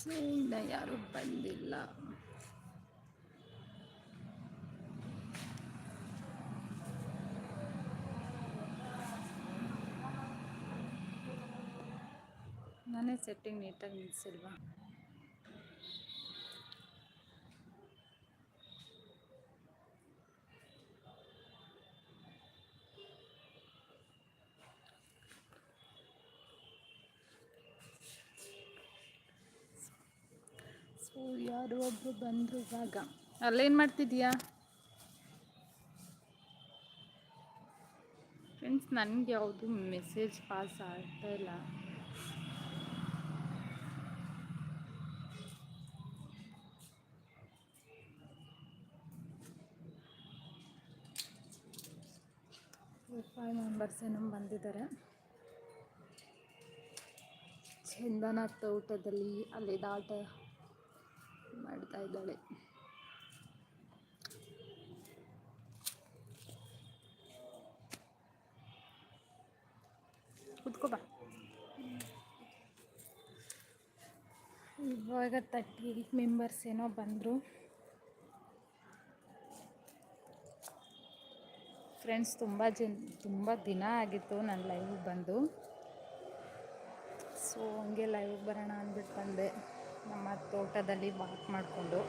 So ಯಾರೂ ಬಂದಿಲ್ಲ. ನಾನೇ ಸೆಟ್ಟಿಂಗ್ ನೀಟಾಗಿ ನಿಲ್ಸಿಲ್ವಾ? ಯಾರೋ ಒಬ್ಬರು ಬಂದರು ಇವಾಗ. ಅಲ್ಲೇನು ಮಾಡ್ತಿದ್ದೀಯಾ ಫ್ರೆಂಡ್ಸ್ ನನಗೆ ಯಾವುದು ಮೆಸೇಜ್ ಪಾಸ್ ಆಗ್ತಾ ಇಲ್ಲ. ಫೈವ್ ಮೆಂಬರ್ಸ್ ಏನೋ ಬಂದಿದ್ದಾರೆ. ಚಂದನ ತೋಟದಲ್ಲಿ ಅಲ್ಲಿ ದಾಟ ಮಾಡ್ತಾ ಇದ್ದಾಳೆ. ಕುತ್ಕೋಬ ಇವಾಗ ತರ್ಟಿ ಏಯ್ಟ್ ಮೆಂಬರ್ಸ್ ಏನೋ ಬಂದರು. ಫ್ರೆಂಡ್ಸ್, ತುಂಬ ಜನ, ತುಂಬ ದಿನ ಆಗಿತ್ತು ನಾನು ಲೈವ್ ಬಂದು. ಸೊ, ಹಂಗೆ ಲೈವ್ ಬರೋಣ ಅಂದ್ಬಿಟ್ಟು ಬಂದೆ. ನಮ್ಮ ತೋಟದಲ್ಲಿ ವಾಕ್ ಮಾಡಿಕೊಂಡು.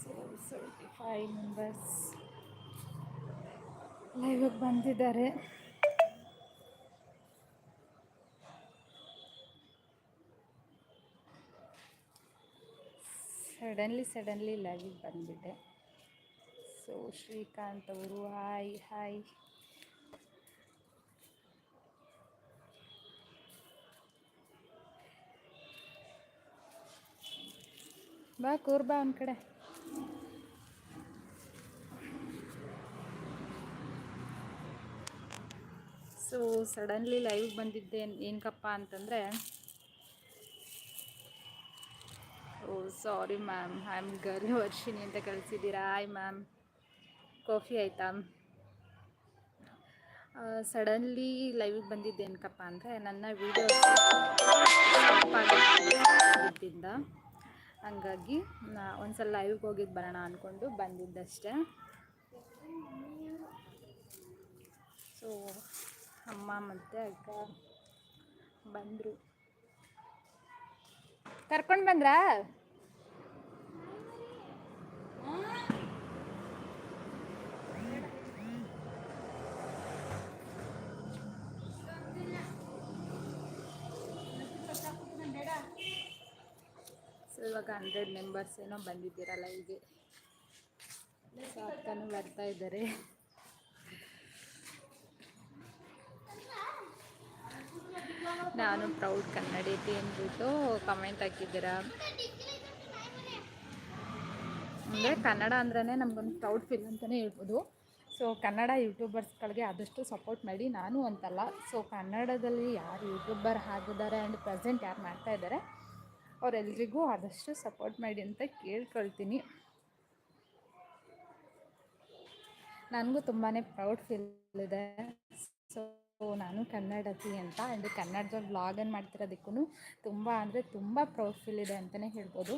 ಸೊ ಸೆವೆಂಟಿ ಫೈವ್ ಮೆಂಬರ್ಸ್ ಲೈವಿಗೆ ಬಂದಿದ್ದಾರೆ. ಸಡನ್ಲಿ ಸಡನ್ಲಿ ಲೈವಿಗೆ ಬಂದುಬಿಟ್ಟೆ. ಸೊ ಶ್ರೀಕಾಂತ್ ಅವರು ಹಾಯ್ ಹಾಯ್. ಬಾ, ಕೂರ್ ಬಾ ಒಂದು ಕಡೆ. ಸೊ ಸಡನ್ಲಿ ಲೈವ್ ಬಂದಿದ್ದೆ ಏನಕ್ಕಪ್ಪ ಅಂತಂದರೆ, ಓ sorry ma'am I am girl Varshini ಅಂತ ಕಳಿಸಿದ್ದೀರಾ? ಹಾಯ್ ಮ್ಯಾಮ್ ಕಾಫಿ ಆಯಿತಾ? ಸಡನ್ಲಿ ಲೈವಿಗೆ ಬಂದಿದ್ದೆ ಏನಕ್ಕಪ್ಪ ಅಂದರೆ ನನ್ನ ವೀಡಿಯೋ ಇದ್ದಿದ್ದ ಹಂಗಾಗಿ ನಾ ಒಂದ್ಸಲ ಲೈವ್ಗೆ ಹೋಗಿದ್ದು ಬರೋಣ ಅಂದ್ಕೊಂಡು ಬಂದಿದ್ದಷ್ಟೇ. ಸೊ ಅಮ್ಮ ಮತ್ತು ಅಕ್ಕ ಬಂದರು. ಕರ್ಕೊಂಡು ಬಂದ್ರಾ? ಇವಾಗ ಹಂಡ್ರೆಡ್ ಮೆಂಬರ್ಸ್ ಏನೋ ಬಂದಿದ್ದೀರಲ್ಲ ಹೀಗೆ. ಸೊ ಬರ್ತಾ ಇದ್ದಾರೆ. ನಾನು ಪ್ರೌಡ್ ಕನ್ನಡಿತಿ ಅಂದ್ಬಿಟ್ಟು ಕಮೆಂಟ್ ಹಾಕಿದ್ದೀರಾ. ಅಂದರೆ ಕನ್ನಡ ಅಂದ್ರೇ ನಮಗೊಂದು ಪ್ರೌಡ್ ಫೀಲ್ ಅಂತಲೇ ಹೇಳ್ಬೋದು. ಸೊ ಕನ್ನಡ ಯೂಟ್ಯೂಬರ್ಸ್ಗಳಿಗೆ ಆದಷ್ಟು ಸಪೋರ್ಟ್ ಮಾಡಿ, ನಾನು ಅಂತಲ್ಲ. ಸೊ ಕನ್ನಡದಲ್ಲಿ ಯಾರು ಯೂಟ್ಯೂಬರ್ ಆಗಿದ್ದಾರೆ ಆ್ಯಂಡ್ ಪ್ರೆಸೆಂಟ್ ಯಾರು ಮಾಡ್ತಾ ಇದ್ದಾರೆ ಅವರೆಲ್ರಿಗೂ ಆದಷ್ಟು ಸಪೋರ್ಟ್ ಮಾಡಿ ಅಂತ ಕೇಳ್ಕೊಳ್ತೀನಿ. ನನಗೂ ತುಂಬಾ ಪ್ರೌಡ್ ಫೀಲ್ ಇದೆ. ಸೊ, ನಾನು ಕನ್ನಡತಿ ಅಂತ, ಆ್ಯಂಡ್ ಕನ್ನಡದಲ್ಲಿ ಬ್ಲಾಗನ್ನು ಮಾಡ್ತಿರೋದಕ್ಕೂ ತುಂಬ ಅಂದರೆ ತುಂಬ ಪ್ರೌಡ್ ಫೀಲ್ ಇದೆ ಅಂತಲೇ ಹೇಳ್ಬೋದು.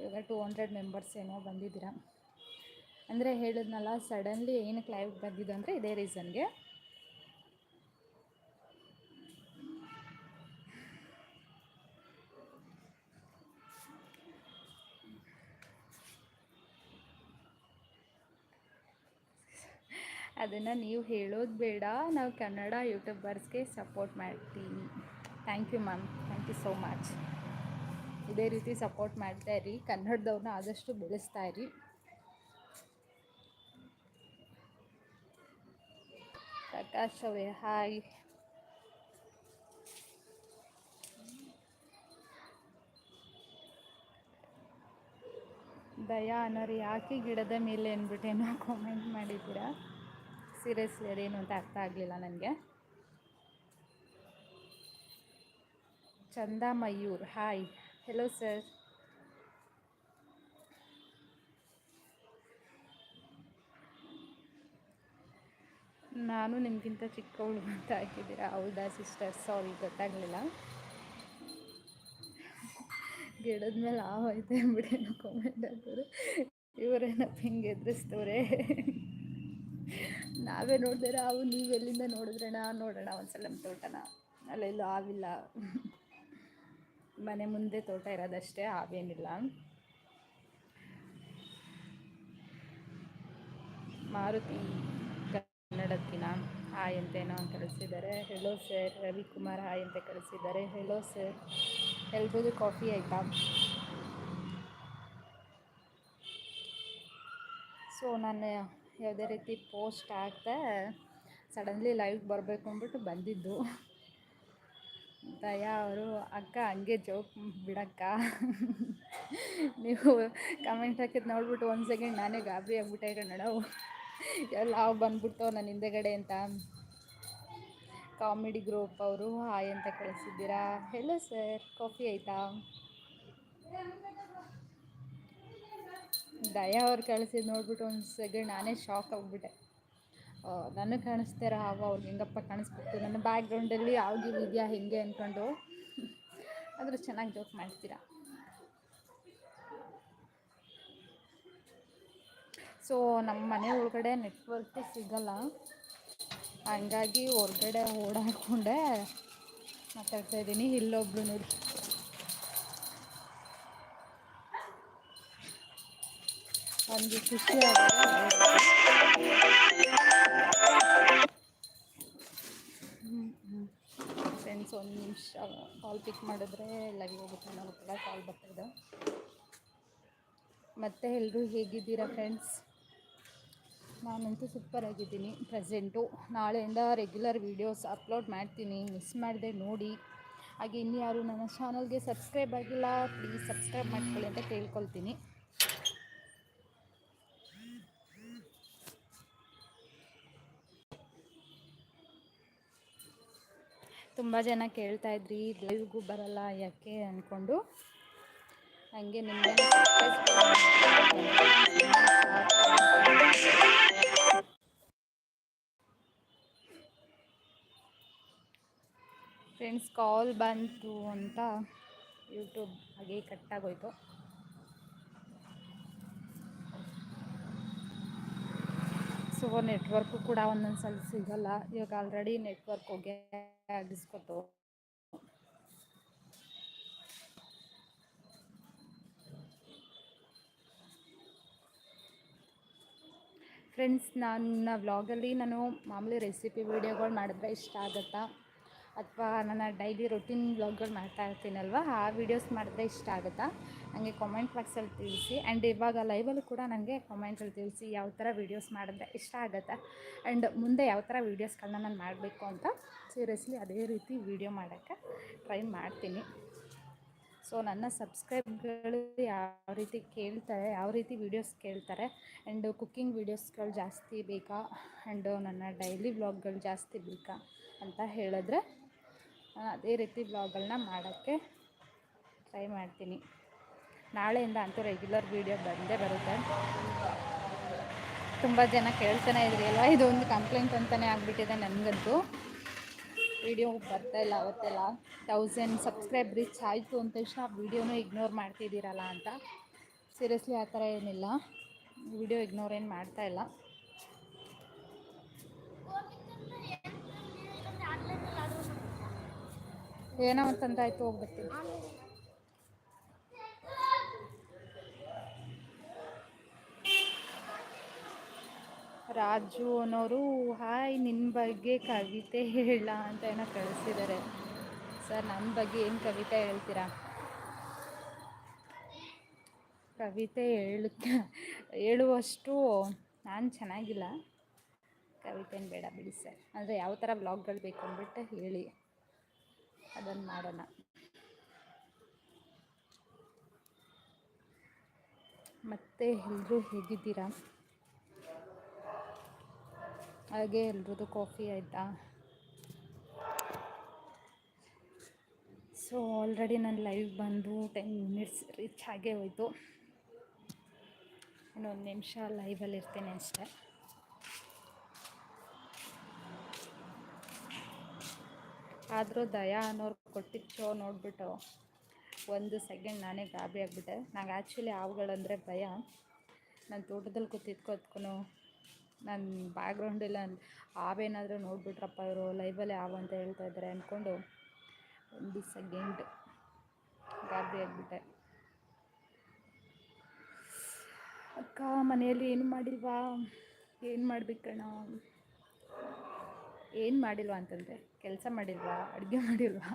ಇವಾಗ ಟೂ ಹಂಡ್ರೆಡ್ ಮೆಂಬರ್ಸ್ ಏನೋ ಬಂದಿದ್ದೀರಾ. ಅಂದರೆ ಹೇಳಿದ್ನಲ್ಲ, ಸಡನ್ಲಿ ಏನಕ್ಕೆ ಲೈವ್ ಬಂದಿದ್ದು ಅಂದರೆ ಇದೇ ರೀಸನ್ಗೆ ಅದನ್ನು ನೀವು ಹೇಳೋದು ಬೇಡ. ನಾವು ಕನ್ನಡ ಯೂಟ್ಯೂಬರ್ಸ್ಗೆ ಸಪೋರ್ಟ್ ಮಾಡ್ತೀನಿ. Thank you ma'am thank you so much ಇದೇ ರೀತಿ ಸಪೋರ್ಟ್ ಮಾಡ್ತಾ ಇರಿ. ಕನ್ನಡದವ್ರನ್ನ ಆದಷ್ಟು ಬೆಳೆಸ್ತಾ ಇರಿ. ಪ್ರಕಾಶ್ ಅವೇ ಹಾಯ್ ದಯಾ ಅನ್ನೋರು ಯಾಕೆ ಗಿಡದ ಮೇಲೆ ಅಂದ್ಬಿಟ್ಟೇನೋ ಕಾಮೆಂಟ್ ಮಾಡಿದ್ದೀರಾ? ಸೀರಿಯಸ್ಲಿ ಅದೇನು ಅಂತ ಅರ್ಥ ಆಗಲಿಲ್ಲ ನನಗೆ. Chanda Mayur, hi. Hello sir ನಾನು ನಿಮಗಿಂತ ಚಿಕ್ಕವಳು ಅಂತ ಹಾಕಿದ್ದೀರಾ ಹೌದಾ ಸಿಸ್ಟರ್ಸ್ ಸಾರಿ ಗೊತ್ತಾಗಲಿಲ್ಲ. ಗಿಡದ ಮೇಲೆ ಆವೈತೆ ಅಂದ್ಬಿಟ್ಟೇನು ಕಾಮೆಂಟ್ ಹಾಕೋರು ಇವರೇನಪ್ಪ ಹಿಂಗೆ ಎದುರಿಸ್ತವ್ರೆ ನಾವೇ ನೋಡಿದ್ರೆ ಅವು ನೀವು ಎಲ್ಲಿಂದ ನೋಡಿದ್ರಣ ನೋಡೋಣ ಒಂದ್ಸಲ ನಮ್ಮ ತೋಟನ. ಅಲ್ಲೆಲ್ಲೂ ಆವಿಲ್ಲ ಮನೆ ಮುಂದೆ ತೋಟ ಇರೋದಷ್ಟೇ ಆವೇನಿಲ್ಲ ಮಾರುತಿ ಕನ್ನಡಕ್ಕಿನ ಹಾಯ್ ಅಂತೇನೋ ಕಳಿಸಿದ್ದಾರೆ. ಹೆಲೋ ಸರ್ ರವಿಕುಮಾರ್ ಹಾಯ್ ಅಂತ ಕಳಿಸಿದ್ದಾರೆ. ಹೆಲೋ ಸರ್ ಎಲ್ರಿಗೂ ಕಾಫಿ ಆಯಿತಾ? ಸೊ ನಾನು ಯಾವುದೇ ರೀತಿ ಪೋಸ್ಟ್ ಆಗ್ತಾ ಸಡನ್ಲಿ ಲೈವ್ ಬರಬೇಕು ಅಂದ್ಬಿಟ್ಟು ಬಂದಿದ್ದು. ದಯಾ ಅವರು, ಅಕ್ಕ, ಹಂಗೆ ಜೋಕ್ ಬಿಡಕ್ಕ? ನೀವು ಕಮೆಂಟ್ ಹಾಕಿದ್ದು ನೋಡ್ಬಿಟ್ಟು ಒಂದು ಸೆಕೆಂಡ್ ನಾನೇ ಗಾಬರಿ ಆಗ್ಬಿಟ್ಟೆ ಕನ್ನಡ ಎಲ್ಲ ಬಂದ್ಬಿಡ್ತಾವೆ ನನ್ನ ಹಿಂದೆಗಡೆ ಅಂತ. ಕಾಮಿಡಿ ಗ್ರೂಪ್ ಅವರು, ಹಾಯ್ ಅಂತ ಕಳಿಸಿದ್ದೀರಾ? ಹೆಲೋ ಸರ್ ಕಾಫಿ ಆಯಿತಾ? ದಯಾ ಅವ್ರು ಕಳಿಸಿದ್ದು ನೋಡ್ಬಿಟ್ಟು ಒಂದು ಸೆಕೆಂಡ್ ನಾನೇ ಶಾಕ್ ಆಗಿಬಿಟ್ಟೆ. ನನಗೆ ಕಾಣಿಸ್ತಾರ ಹಾವ ಅವ್ರು ಹೆಂಗಪ್ಪ ಕಾಣಿಸ್ಬಿಟ್ಟು ನನ್ನ ಬ್ಯಾಕ್ಗ್ರೌಂಡಲ್ಲಿ ಯಾವ್ದು ಇದೆಯಾ ಹೆಂಗೆ ಅಂದ್ಕೊಂಡು ಆದರೂ ಚೆನ್ನಾಗಿ ಜೋಕ್ ಮಾಡ್ತೀರಾ? ಸೊ ನಮ್ಮ ಮನೆ ಒಳಗಡೆ ನೆಟ್ವರ್ಕ್ ಸಿಗಲ್ಲ. ಹಂಗಾಗಿ ಹೊರಗಡೆ ಓಡಾಡ್ಕೊಂಡೆ ಮಾತಾಡ್ತಾ ಇದ್ದೀನಿ. ಇಲ್ಲೊಬ್ಳು ನೋಡಿ. ನನಗೆ ಖುಷಿ ಫ್ರೆಂಡ್ಸ್ ಒಂದು ನಿಮಿಷ ಕಾಲ್ ಪಿಕ್ ಮಾಡಿದ್ರೆ ಲೈವ್ ಹೋಗುತ್ತೆ. ಅನ್ನೋ ಕಾಲ್ ಬರ್ತಾಯಿದೆ ಮತ್ತೆ ಎಲ್ಲರೂ ಹೇಗಿದ್ದೀರಾ ಫ್ರೆಂಡ್ಸ್ ನಾನಂತೂ ಸೂಪರಾಗಿದ್ದೀನಿ ಪ್ರೆಸೆಂಟು ನಾಳೆಯಿಂದ ರೆಗ್ಯುಲರ್ ವೀಡಿಯೋಸ್ ಅಪ್ಲೋಡ್ ಮಾಡ್ತೀನಿ. ಮಿಸ್ ಮಾಡಿದೆ ನೋಡಿ. ಹಾಗೆ ಇನ್ನು ಯಾರು ನನ್ನ ಚಾನಲ್ಗೆ ಸಬ್ಸ್ಕ್ರೈಬ್ ಆಗಿಲ್ಲ ಪ್ಲೀಸ್ ಸಬ್ಸ್ಕ್ರೈಬ್ ಮಾಡ್ಕೊಳ್ಳಿ ಅಂತ ಕೇಳ್ಕೊಳ್ತೀನಿ. ತುಂಬ ಜನ ಕೇಳ್ತಾ ಇದ್ರಿ ಲೈವ್ಗೂ ಬರಲ್ಲ, ಯಾಕೆ ಅಂದ್ಕೊಂಡು ಹಂಗೆ ನಿಮ್ಮ ಫ್ರೆಂಡ್ಸ್ ಕಾಲ್ ಬಂತು ಅಂತ ಯೂಟ್ಯೂಬ್ ಹಾಗೆ ಕಟ್ಟಾಗೋಯ್ತು ಸೊ ನೆಟ್ವರ್ಕು ಕೂಡ ಒಂದೊಂದು ಸಲ ಸಿಗಲ್ಲ. ಇವಾಗ ಆಲ್ರೆಡಿ ನೆಟ್ವರ್ಕ್ ಹೋಗಿ ಆಗಿಸ್ಕೊತು. ಫ್ರೆಂಡ್ಸ್ ನನ್ನ ವ್ಲಾಗಲ್ಲಿ ನಾನು ಮಾಮೂಲಿ ರೆಸಿಪಿ ವೀಡಿಯೋಗಳು ಮಾಡಿದ್ರೆ ಇಷ್ಟ ಆಗುತ್ತಾ? ಅಥವಾ ನನ್ನ ಡೈಲಿ ರೊಟೀನ್ ವ್ಲಾಗ್ಗಳು ಮಾಡ್ತಾ ಇರ್ತೀನಲ್ವ? ಆ ವೀಡಿಯೋಸ್ ಮಾಡಿದ್ರೆ ಇಷ್ಟ ಆಗುತ್ತಾ? ನನಗೆ ಕಾಮೆಂಟ್ ಬಾಕ್ಸಲ್ಲಿ ತಿಳಿಸಿ. ಆ್ಯಂಡ್ ಇವಾಗ ಲೈವಲ್ಲೂ ಕೂಡ ನನಗೆ ಕಾಮೆಂಟಲ್ಲಿ ತಿಳಿಸಿ ಯಾವ ಥರ ವೀಡಿಯೋಸ್ ಮಾಡಿದ್ರೆ ಇಷ್ಟ ಆಗುತ್ತೆ. ಆ್ಯಂಡ್ ಮುಂದೆ ಯಾವ ಥರ ವೀಡಿಯೋಸ್ಗಳನ್ನ ನಾನು ಮಾಡಬೇಕು ಅಂತ ಸೀರಿಯಸ್ಲಿ ಅದೇ ರೀತಿ ವೀಡಿಯೋ ಮಾಡೋಕ್ಕೆ ಟ್ರೈ ಮಾಡ್ತೀನಿ. ಸೊ ನನ್ನ ಸಬ್ಸ್ಕ್ರೈಬ್ಗಳು ಯಾವ ರೀತಿ ಕೇಳ್ತಾರೆ, ಯಾವ ರೀತಿ ವೀಡಿಯೋಸ್ ಕೇಳ್ತಾರೆ ಆ್ಯಂಡ್ ಕುಕ್ಕಿಂಗ್ ವೀಡಿಯೋಸ್ಗಳು ಜಾಸ್ತಿ ಬೇಕಾ ಆ್ಯಂಡ್ ನನ್ನ ಡೈಲಿ ವ್ಲಾಗ್ಗಳು ಜಾಸ್ತಿ ಬೇಕಾ ಅಂತ ಹೇಳಿದ್ರೆ, ಅದೇ ರೀತಿ ವ್ಲಾಗ್ಗಳನ್ನ ಮಾಡೋಕ್ಕೆ ಟ್ರೈ ಮಾಡ್ತೀನಿ. ನಾಳೆಯಿಂದ ಅಂತೂ ರೆಗ್ಯುಲರ್ ವೀಡಿಯೋ ಬಂದೇ ಬರುತ್ತೆ. ತುಂಬ ಜನ ಕೇಳ್ತಾನೆ ಇದ್ರಿ ಅಲ್ವಾ? ಇದೊಂದು ಕಂಪ್ಲೇಂಟ್ ಅಂತಲೇ ಆಗಿಬಿಟ್ಟಿದೆ ನನಗಂತೂ. ವೀಡಿಯೋ ಬರ್ತಾ ಇಲ್ಲ ಅವತ್ತೆಲ್ಲ. ತೌಸಂಡ್ ಸಬ್ಸ್ಕ್ರೈಬ್ ರೀಚ್ ಆಯಿತು ಅಂತ ತಕ್ಷಣ ವೀಡಿಯೋನೂ ಇಗ್ನೋರ್ ಮಾಡ್ತಿದ್ದೀರಲ್ಲ ಅಂತ. ಸೀರಿಯಸ್ಲಿ ಆ ಥರ ಏನಿಲ್ಲ. ವೀಡಿಯೋ ಇಗ್ನೋರ್ ಏನು ಮಾಡ್ತಾ ಇಲ್ಲ. ಏನೋ ಅಂತಂದಾಯ್ತು ಆಯ್ತು ರಾಜು ಅನ್ನೋರು, ಹಾಯ್ ನಿನ್ನ ಬಗ್ಗೆ ಕವಿತೆ ಹೇಳ ಅಂತ ಏನೋ ಕಳಿಸಿದ್ದಾರೆ ಸರ್ ನನ್ನ ಬಗ್ಗೆ ಏನು ಕವಿತೆ ಹೇಳ್ತೀರಾ? ಕವಿತೆ ಹೇಳುತ್ತ, ಹೇಳುವಷ್ಟು ನಾನು ಚೆನ್ನಾಗಿಲ್ಲ. ಕವಿತೆ ಬೇಡ ಬಿಡಿ ಸರ್. ಅಂದರೆ ಯಾವ ಥರ ಬ್ಲಾಗ್ಗಳು ಬೇಕು ಅಂದ್ಬಿಟ್ಟು ಹೇಳಿ. ಅದನ್ನು ಮಾಡೋಣ. ಮತ್ತೆ ಎಲ್ಲರೂ ಹೇಗಿದ್ದೀರಾ? ಹಾಗೆ ಎಲ್ರದ್ದು ಕಾಫಿ ಆಯಿತಾ? ಸೊ ಆಲ್ರೆಡಿ ನಾನು ಲೈವ್ ಬಂದು ಟೆನ್ ಮಿನಿಟ್ಸ್ ರೀಚ್ ಆಗೇ ಹೋಯಿತು. ಇನ್ನೊಂದು ನಿಮಿಷ ಲೈವಲ್ಲಿ ಇರ್ತೇನೆ ಅಷ್ಟೇ. ಆದರೂ ದಯಾ ಅನ್ನೋರು ಕೊಟ್ಟಿತ್ತು ನೋಡಿಬಿಟ್ಟು ಒಂದು ಸೆಕೆಂಡ್ ನಾನೇ ಗಾಬಿ ಆಗಿಬಿಟ್ಟೆ. ನಂಗೆ ಆ್ಯಕ್ಚುಲಿ ಹಾವುಗಳಂದರೆ ಭಯ. ನಾನು ತೋಟದಲ್ಲಿ ಕೂತಿದ್ಕೊತ್ಕೂ ನನ್ನ ಬ್ಯಾಗ್ರೌಂಡೆಲ್ಲ ಹಾವೇನಾದರೂ ನೋಡಿಬಿಟ್ರಪ್ಪ ಇವರು ಲೈವಲ್ಲೇ ಹಾವು ಅಂತ ಹೇಳ್ತಾ ಇದ್ದಾರೆ ಅಂದ್ಕೊಂಡು ಒಂದು ಸೆಕೆಂಡ್ ಗಾಬರಿ ಆಗಿಬಿಟ್ಟೆ. ಅಕ್ಕ, ಮನೆಯಲ್ಲಿ ಏನು ಮಾಡಿಲ್ವಾ? ಏನು ಮಾಡ್ಬೇಕಣ್ಣ? ಏನು ಮಾಡಿಲ್ವಾ ಅಂತಂದರೆ, ಕೆಲಸ ಮಾಡಿಲ್ವಾ? ಅಡುಗೆ ಮಾಡಿಲ್ವಾ?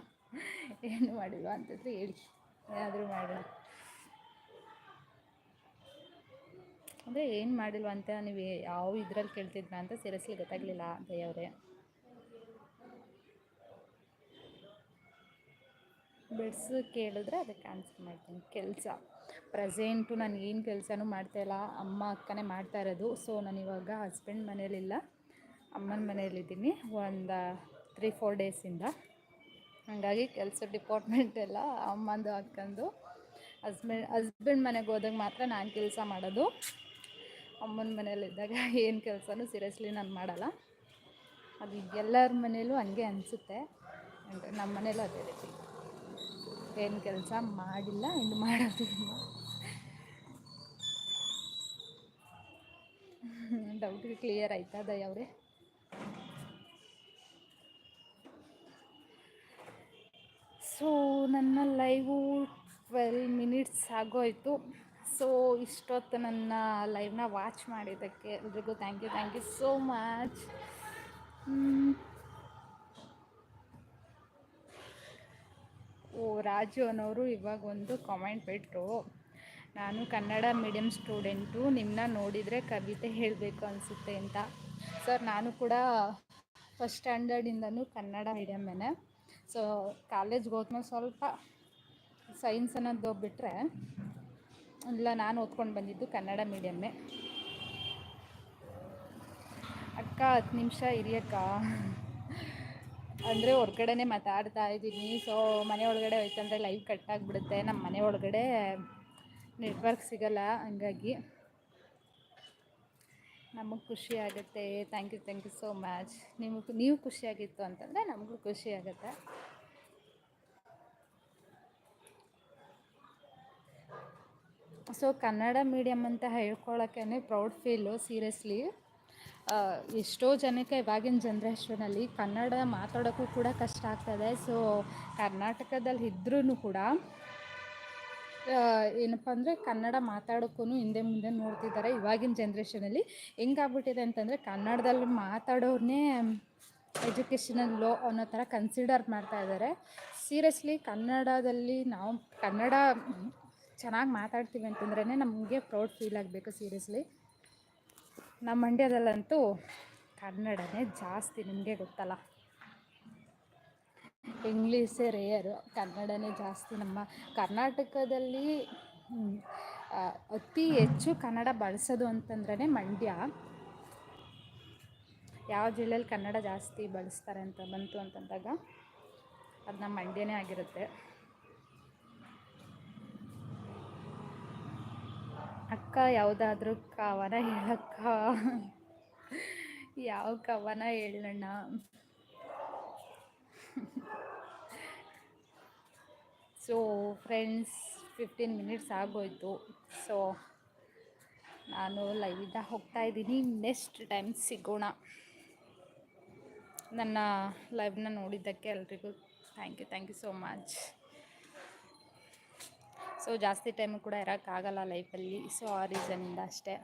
ಏನು ಮಾಡಿಲ್ವಾ ಅಂತಂದರೆ ಹೇಳಿ, ಏನಾದರೂ ಮಾಡೋಣ. ಅಂದರೆ ಏನು ಮಾಡಿಲ್ವಾ ಅಂತ ನೀವು ಯಾವ ಇದ್ರಲ್ಲಿ ಕೇಳ್ತಿದ್ರ ಅಂತ ಸೀರಿಯಸ್ಲಿ ಗೊತ್ತಾಗಲಿಲ್ಲ ದಯವರೇ ಬಿಡ್ಸ್ ಕೇಳಿದ್ರೆ ಅದಕ್ಕೆ ಆನ್ಸರ್ ಮಾಡ್ತೀನಿ. ಕೆಲಸ. ಪ್ರೆಸೆಂಟು ನಾನು ಏನು ಕೆಲಸನೂ ಮಾಡ್ತಾಯಿಲ್ಲ ಅಮ್ಮ ಅಕ್ಕನೇ ಮಾಡ್ತಾ ಇರೋದು. ಸೊ ನಾನು ಇವಾಗ ಹಸ್ಬೆಂಡ್ ಮನೇಲಿಲ್ಲ ಅಮ್ಮನ ಮನೆಯಲ್ಲಿದ್ದೀನಿ ಒಂದು ತ್ರೀ ಫೋರ್ ಡೇಸಿಂದ ಹಾಗಾಗಿ ಕೆಲಸ ಡಿಪಾರ್ಟ್ಮೆಂಟ್ ಎಲ್ಲ ಅಮ್ಮಂದು, ಅಕ್ಕಂದು. ಹಸ್ಬೆಂಡ್ ಹಸ್ಬೆಂಡ್ ಮನೆಗೆ ಹೋದಾಗ ಮಾತ್ರ ನಾನು ಕೆಲಸ ಮಾಡೋದು. ಅಮ್ಮನ ಮನೇಲಿದ್ದಾಗ ಏನು ಕೆಲಸನೂ ಸೀರಿಯಸ್ಲಿ ನಾನು ಮಾಡಲ್ಲ. ಅದು ಎಲ್ಲರ ಮನೇಲೂ ಹಂಗೆ ಅನಿಸುತ್ತೆ. ನಮ್ಮ ಮನೇಲೂ ಅದೇ ರೀತಿ. ಏನು ಕೆಲಸ ಮಾಡಿಲ್ಲ, ಇನ್ನು ಮಾಡೋದು ಡೌಟ್ ಕ್ಲಿಯರ್ ಆಯ್ತಾ ದಯವ್ರೆ ಸೊ ನನ್ನ ಲೈವು ಟ್ವೆಲ್ ಮಿನಿಟ್ಸ್ ಆಗೋಯ್ತು. ಸೊ, ಇಷ್ಟೊತ್ತು ನನ್ನ ಲೈವ್ನ ವಾಚ್ ಮಾಡಿದ್ದಕ್ಕೆ ಎಲ್ರಿಗೂ thank you thank you so much oh, Raju ಅನ್ನೋರು ಇವಾಗ ಒಂದು ಕಾಮೆಂಟ್ ಬಿಟ್ಟರು ನಾನು ಕನ್ನಡ ಮೀಡಿಯಮ್ ಸ್ಟೂಡೆಂಟು ನಿಮ್ಮನ್ನ ನೋಡಿದರೆ ಕವಿತೆ ಹೇಳಬೇಕು ಅನಿಸುತ್ತೆ ಅಂತ. ಸರ್ ನಾನು ಕೂಡ ಫಸ್ಟ್ ಸ್ಟ್ಯಾಂಡರ್ಡಿಂದನೂ ಕನ್ನಡ ಮೀಡಿಯಮ್ಮೇ ಸೊ ಕಾಲೇಜ್ಗೆ ಹೋದ್ಮೇಲೆ ಸ್ವಲ್ಪ ಸೈನ್ಸ್ ಅನ್ನೋದು ಬಿಟ್ಟರೆ ಇಲ್ಲ, ನಾನು ಓದ್ಕೊಂಡು ಬಂದಿದ್ದು ಕನ್ನಡ ಮೀಡಿಯಮ್ಮೇ ಅಕ್ಕ, ಹತ್ತು ನಿಮಿಷ ಇರಿಯಕ್ಕ ಅಂದರೆ ಹೊರ್ಗಡೆನೆ ಮಾತಾಡ್ತಾ ಇದ್ದೀನಿ. ಸೊ ಮನೆ ಒಳಗಡೆ ಹೋಯ್ತಂದ್ರೆ ಲೈವ್ ಕಟ್ ಆಗಿಬಿಡುತ್ತೆ. ನಮ್ಮ ಮನೆ ಒಳಗಡೆ ನೆಟ್ವರ್ಕ್ ಸಿಗಲ್ಲ, ಹಂಗಾಗಿ ನಮಗೆ ಖುಷಿ ಆಗುತ್ತೆ. Thank you thank you so much ನಿಮಗೆ, ನೀವು ಖುಷಿಯಾಗಿತ್ತು ಅಂತಂದರೆ ನಮಗೂ ಖುಷಿ ಆಗುತ್ತೆ. ಸೊ ಕನ್ನಡ ಮೀಡಿಯಮ್ ಅಂತ ಹೇಳ್ಕೊಳ್ಳೋಕ್ಕೇ ಪ್ರೌಡ್ ಫೀಲು ಸೀರಿಯಸ್ಲಿ ಎಷ್ಟೋ ಜನಕ್ಕೆ ಇವಾಗಿನ ಜನ್ರೇಷನಲ್ಲಿ ಕನ್ನಡ ಮಾತಾಡೋಕ್ಕೂ ಕೂಡ ಕಷ್ಟ ಆಗ್ತದೆ. ಸೊ ಕರ್ನಾಟಕದಲ್ಲಿ ಇದ್ರೂ ಕೂಡ ಏನಪ್ಪ ಅಂದರೆ ಕನ್ನಡ ಮಾತಾಡೋಕ್ಕೂ ಹಿಂದೆ ಮುಂದೆ ನೋಡ್ತಿದ್ದಾರೆ ಇವಾಗಿನ ಜನ್ರೇಷನಲ್ಲಿ ಹೆಂಗಾಗ್ಬಿಟ್ಟಿದೆ ಅಂತಂದರೆ ಕನ್ನಡದಲ್ಲಿ ಮಾತಾಡೋರನ್ನೇ ಎಜುಕೇಷನಲ್ ಲೋ ಅನ್ನೋ ಥರ ಕನ್ಸಿಡರ್ ಮಾಡ್ತಾ ಇದ್ದಾರೆ. ಸೀರಿಯಸ್ಲಿ ಕನ್ನಡದಲ್ಲಿ ನಾವು ಕನ್ನಡ ಚೆನ್ನಾಗಿ ಮಾತಾಡ್ತೀವಿ ಅಂತಂದ್ರೇ ನಮಗೆ ಪ್ರೌಡ್ ಫೀಲ್ ಆಗಬೇಕು ಸೀರಿಯಸ್ಲಿ ನಮ್ಮ ಮಂಡ್ಯದಲ್ಲಂತೂ ಕನ್ನಡನೇ ಜಾಸ್ತಿ ನಿಮಗೆ ಗೊತ್ತಲ್ಲ. ಇಂಗ್ಲೀಷೇ ರೇಯರು ಕನ್ನಡನೇ ಜಾಸ್ತಿ ನಮ್ಮ ಕರ್ನಾಟಕದಲ್ಲಿ ಅತಿ ಹೆಚ್ಚು ಕನ್ನಡ ಬಳಸೋದು ಅಂತಂದ್ರೆ ಮಂಡ್ಯ. ಯಾವ ಜಿಲ್ಲೆಯಲ್ಲಿ ಕನ್ನಡ ಜಾಸ್ತಿ ಬಳಸ್ತಾರೆ ಅಂತ ಬಂತು ಅಂತಂದಾಗ ಅದು ನಮ್ಮ ಮಂಡ್ಯನೇ ಆಗಿರುತ್ತೆ. ಅಕ್ಕ ಯಾವುದಾದ್ರೂ ಕವನ ಹೇಳಕ್ಕ? ಯಾವ ಕವನ ಹೇಳೋಣ ಸೊ ಫ್ರೆಂಡ್ಸ್ ಫಿಫ್ಟೀನ್ ಮಿನಿಟ್ಸ್ ಆಗೋಯ್ತು. ಸೊ ನಾನು ಲೈವಿಂದ ಹೋಗ್ತಾ ಇದ್ದೀನಿ. ನೆಕ್ಸ್ಟ್ ಟೈಮ್ ಸಿಗೋಣ. ನನ್ನ ಲೈವ್ನ ನೋಡಿದ್ದಕ್ಕೆ ಎಲ್ರಿಗೂ thank you thank you so much so ಜಾಸ್ತಿ ಟೈಮು ಕೂಡ ಇರೋಕ್ಕಾಗಲ್ಲ ಲೈಫಲ್ಲಿ ಸೊ ಆ ರೀಸನಿಂದ ಅಷ್ಟೇ.